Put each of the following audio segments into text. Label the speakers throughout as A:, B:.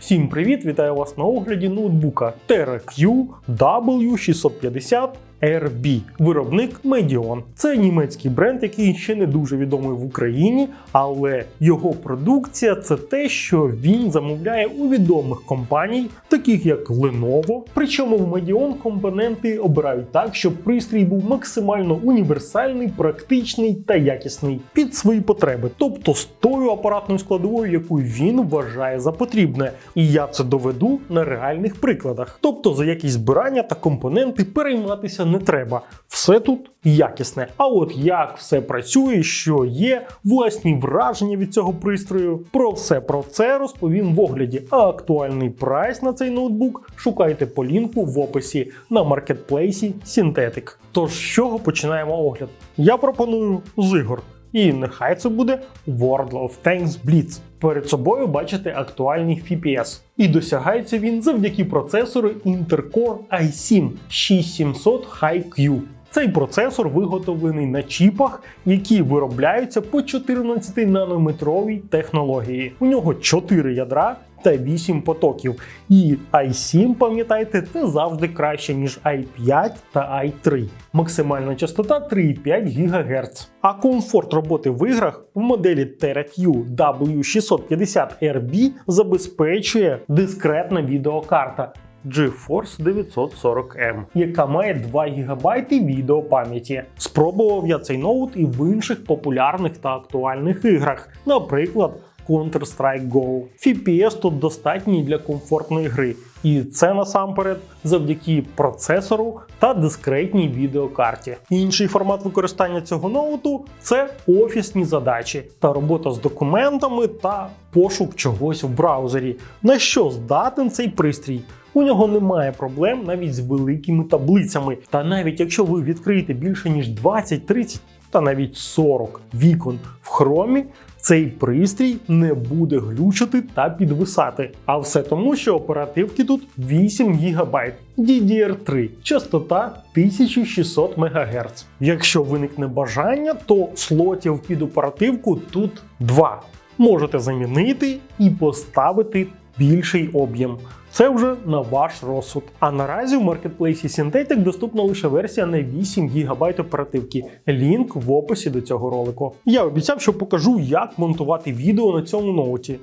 A: Всім привіт! Вітаю вас на огляді ноутбука TeraQ W650 RB, виробник Medion. Це німецький бренд, який ще не дуже відомий в Україні, але його продукція це те, що він замовляє у відомих компаній, таких як Lenovo. Причому в Medion компоненти обирають так, щоб пристрій був максимально універсальний, практичний та якісний під свої потреби, тобто з тою апаратною складовою, яку він вважає за потрібне. І я це доведу на реальних прикладах. Тобто за якість збирання та компоненти перейматися не треба. Все тут якісне. А от як все працює, що є, власні враження від цього пристрою. Про все про це розповім в огляді. А актуальний прайс на цей ноутбук шукайте по лінку в описі на маркетплейсі Synthetic. Тож з чого починаємо огляд? Я пропоную з ігор. І нехай це буде World of Tanks Blitz. Перед собою бачите актуальний FPS. І досягається він завдяки процесору Intercore i7 6700 High-Q. Цей процесор виготовлений на чіпах, які виробляються по 14-нанометровій технології. У нього 4 ядра та 8 потоків. І i7, пам'ятайте, це завжди краще, ніж i5 та i3. Максимальна частота 3,5 ГГц. А комфорт роботи в іграх в моделі TeraQ W650RB забезпечує дискретна відеокарта. GeForce 940M, яка має 2 ГБ відеопам'яті. Спробував я цей ноут і в інших популярних та актуальних іграх, наприклад. Counter-Strike Go. FPS тут достатній для комфортної гри, і це насамперед завдяки процесору та дискретній відеокарті. Інший формат використання цього ноуту це офісні задачі та робота з документами та пошук чогось в браузері. На що здатен цей пристрій? У нього немає проблем навіть з великими таблицями. Та навіть якщо ви відкриєте більше ніж 20, 30 та навіть 40 вікон в хромі, цей пристрій не буде глючити та підвисати. А все тому, що оперативки тут 8 ГБ. DDR3, частота 1600 МГц. Якщо виникне бажання, то слотів під оперативку тут два. Можете замінити і поставити більший об'єм. Це вже на ваш розсуд. А наразі в маркетплейсі Synthetic доступна лише версія на 8 ГБ оперативки. Лінк в описі до цього ролику. Я обіцяв, що покажу, як монтувати відео на цьому ноуті.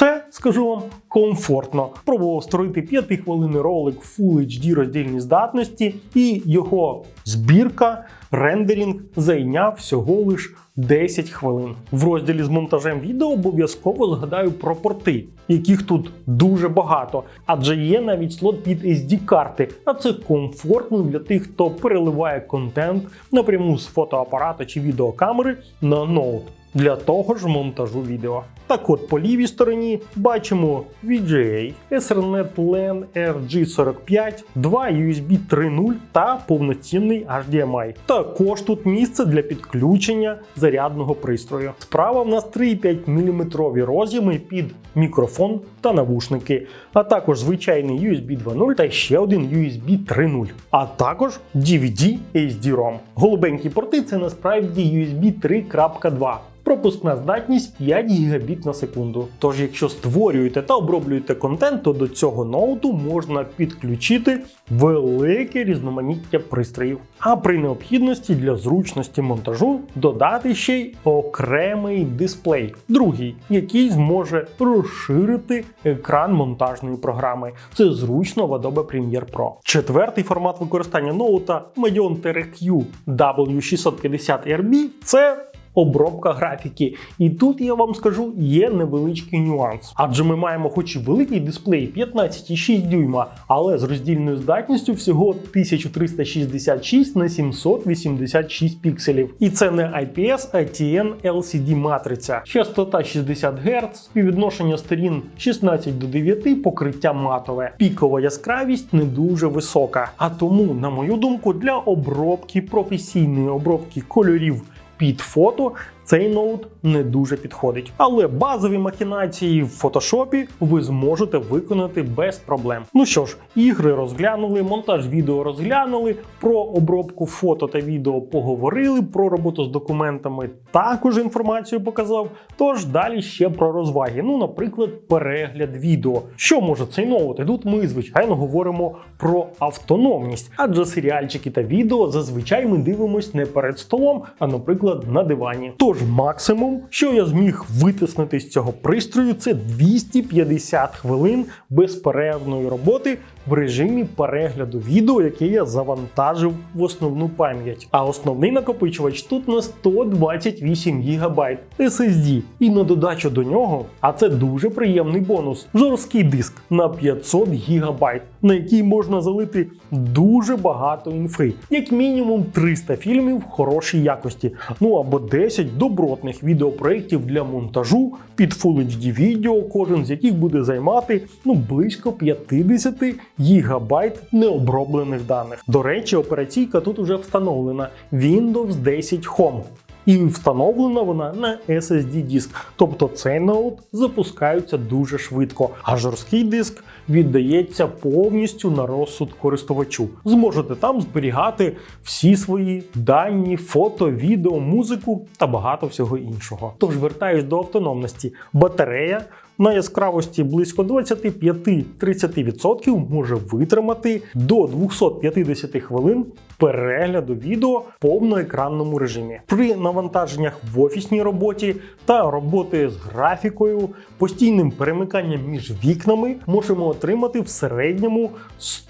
A: Це, скажу вам, комфортно. Пробував створити 5 хвилинний ролик Full HD роздільній здатності, і його збірка, рендерінг зайняв всього лиш 10 хвилин. В розділі з монтажем відео обов'язково згадаю про порти, яких тут дуже багато, адже є навіть слот під SD-карти, а це комфортно для тих, хто переливає контент напряму з фотоапарата чи відеокамери на ноут. Для того ж монтажу відео. Так от по лівій стороні бачимо VGA, Ethernet LAN RG45, два USB 3.0 та повноцінний HDMI. Також тут місце для підключення зарядного пристрою. Справа в нас 3,5 мм роз'єми під мікрофон та навушники, а також звичайний USB 2.0 та ще один USB 3.0, а також DVD HD-ROM. Голубенькі порти це насправді USB 3.2. Пропускна здатність 5 Гбіт на секунду. Тож, якщо створюєте та оброблюєте контент, то до цього ноуту можна підключити велике різноманіття пристроїв. А при необхідності для зручності монтажу додати ще й окремий дисплей, другий, який зможе розширити екран монтажної програми. Це зручно в Adobe Premiere Pro. Четвертий формат використання ноута Medion TerraQ W650RB це обробка графіки. І тут я вам скажу, є невеличкий нюанс. Адже ми маємо хоч і великий дисплей 15,6 дюйма, але з роздільною здатністю всього 1366 на 786 пікселів. І це не IPS, а TN LCD матриця. Частота 60 Гц, співвідношення сторін 16 до 9, покриття матове. Пікова яскравість не дуже висока. А тому, на мою думку, для обробки професійної обробки кольорів під фото цей ноут не дуже підходить. Але базові махінації в фотошопі ви зможете виконати без проблем. Ну що ж, ігри розглянули, монтаж відео розглянули, про обробку фото та відео поговорили, про роботу з документами також інформацію показав. Тож далі ще про розваги. Ну, наприклад, перегляд відео. Що може цей ноут? І тут ми, звичайно, говоримо про автономність, адже серіальчики та відео зазвичай ми дивимось не перед столом, а, наприклад, на дивані. Тож максимум, що я зміг витиснути з цього пристрою, це 250 хвилин безперервної роботи в режимі перегляду відео, яке я завантажив в основну пам'ять. А основний накопичувач тут на 128 ГБ SSD. І на додачу до нього, а це дуже приємний бонус, жорсткий диск на 500 ГБ, на який можна залити дуже багато інфи, як мінімум 300 фільмів в хорошій якості, ну або 10 добротних відеопроєктів для монтажу під Full HD відео, кожен з яких буде займати ну близько 50 гігабайт необроблених даних. До речі, операційка тут уже встановлена Windows 10 Home. І встановлена вона на SSD диск, тобто цей ноут запускається дуже швидко, а жорсткий диск віддається повністю на розсуд користувачу. Зможете там зберігати всі свої дані, фото, відео, музику та багато всього іншого. Тож вертаюсь до автономності. Батарея на яскравості близько 25-30% може витримати до 250 хвилин перегляду відео в повноекранному режимі. При навантаженнях в офісній роботі та роботи з графікою, постійним перемиканням між вікнами можемо отримати в середньому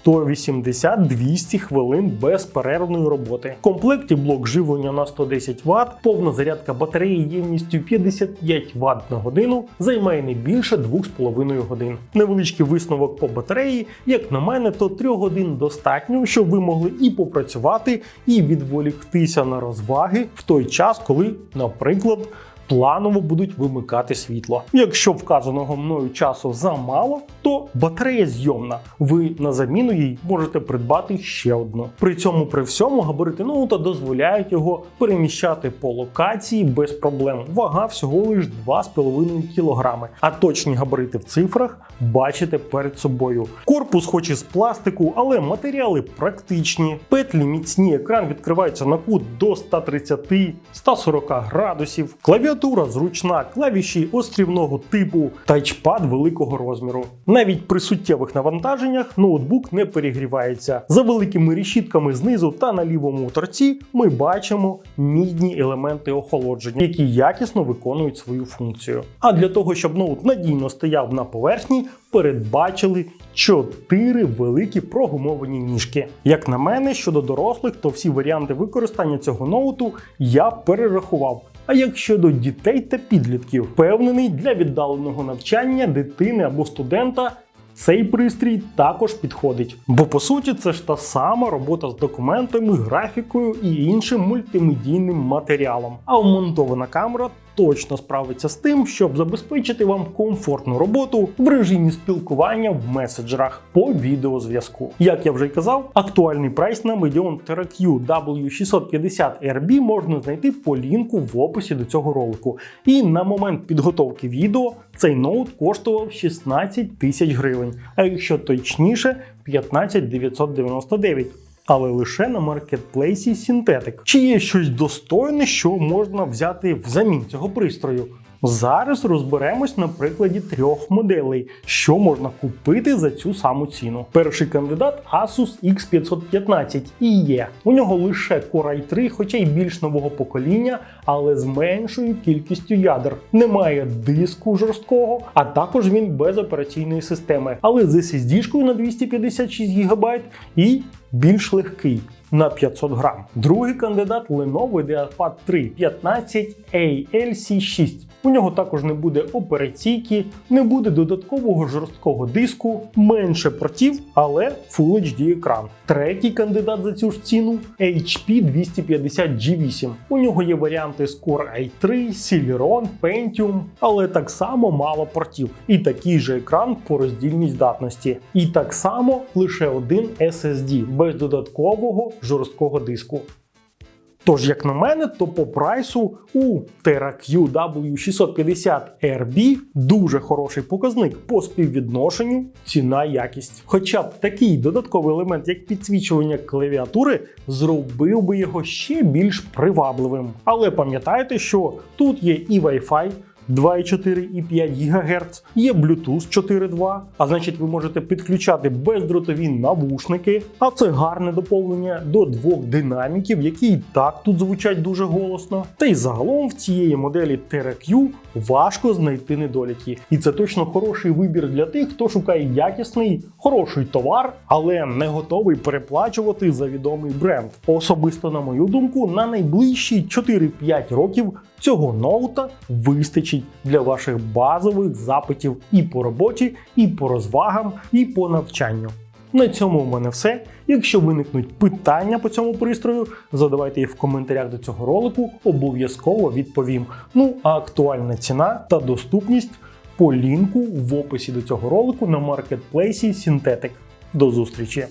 A: 180-200 хвилин безперервної роботи. В комплекті блок живлення на 110 Вт, повна зарядка батареї ємністю 55 Вт на годину займає не більше 2,5 годин. Невеличкий висновок по батареї, як на мене, то 3 годин достатньо, щоб ви могли і попрацювати, і відволіктися на розваги в той час, коли, наприклад, планово будуть вимикати світло. Якщо вказаного мною часу замало, то батарея зйомна. Ви на заміну їй можете придбати ще одну. При цьому при всьому габарити ноута дозволяють його переміщати по локації без проблем. Вага всього лиш 2,5 кг. А точні габарити в цифрах бачите перед собою. Корпус, хоч і з пластику, але матеріали практичні. Петлі міцні, екран відкривається на кут до 130-140 градусів. Клавіатура зручна, клавіші острівного типу, тачпад великого розміру. Навіть при суттєвих навантаженнях ноутбук не перегрівається. За великими решітками знизу та на лівому торці ми бачимо мідні елементи охолодження, які якісно виконують свою функцію. А для того, щоб ноут надійно стояв на поверхні, передбачили чотири великі прогумовані ніжки. Як на мене, щодо дорослих, то всі варіанти використання цього ноуту я перерахував. А як щодо дітей та підлітків, впевнений для віддаленого навчання дитини або студента. Цей пристрій також підходить, бо по суті це ж та сама робота з документами, графікою і іншим мультимедійним матеріалом. А вмонтована камера точно справиться з тим, щоб забезпечити вам комфортну роботу в режимі спілкування в меседжерах по відеозв'язку. Як я вже й казав, актуальний прайс на Medion TerraQ W650RB можна знайти по лінку в описі до цього ролику. І на момент підготовки відео цей ноут коштував 16 тисяч гривень, а якщо точніше 15 999 але лише на маркетплейсі Synthetic. Чи є щось достойне, що можна взяти взамін цього пристрою? Зараз розберемось на прикладі трьох моделей, що можна купити за цю саму ціну. Перший кандидат Asus X515 і є. У нього лише Core i3, хоча й більш нового покоління, але з меншою кількістю ядер. Немає диску жорсткого, а також він без операційної системи, але з SSD-шкою на 256 ГБ і більш легкий. На 500 грам. Другий кандидат Lenovo IdeaPad 3 15 ALC6. У нього також не буде операційки, не буде додаткового жорсткого диску, менше портів, але Full HD екран. Третій кандидат за цю ж ціну HP 250 G8. У нього є варіанти з Core i3, Celeron, Pentium, але так само мало портів. І такий же екран по роздільній здатності. І так само лише один SSD без додаткового жорсткого диску. Тож, як на мене, то по прайсу у TerraQ W650RB дуже хороший показник по співвідношенню ціна-якість. Хоча б такий додатковий елемент, як підсвічування клавіатури, зробив би його ще більш привабливим. Але пам'ятайте, що тут є і Wi-Fi. 2,4 і 5 ГГц, є Bluetooth 4.2, а значить ви можете підключати бездротові навушники, а це гарне доповнення до двох динаміків, які і так тут звучать дуже голосно. Та й загалом в цієї моделі TerraQ важко знайти недоліки. І це точно хороший вибір для тих, хто шукає якісний, хороший товар, але не готовий переплачувати за відомий бренд. Особисто, на мою думку, на найближчі 4-5 років цього ноута вистачить для ваших базових запитів і по роботі, і по розвагам, і по навчанню. На цьому у мене все. Якщо виникнуть питання по цьому пристрою, задавайте їх в коментарях до цього ролику, обов'язково відповім. Ну а актуальна ціна та доступність по лінку в описі до цього ролику на маркетплейсі Synthetic. До зустрічі!